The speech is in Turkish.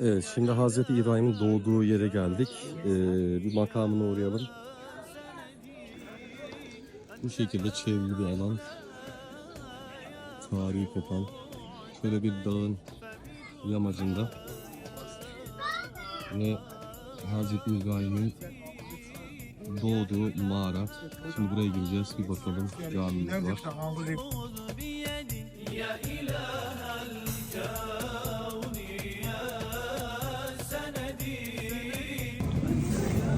Evet, şimdi Hazreti İbrahim'in doğduğu yere geldik. Ee, bir makamına uğrayalım. Bu şekilde çevrili bir alan. Tarihi kopan. Şöyle bir dağın yamacında. Ve Hazreti İbrahim'in doğduğu mağara. Şimdi buraya gireceğiz. Bir bakalım camimiz var.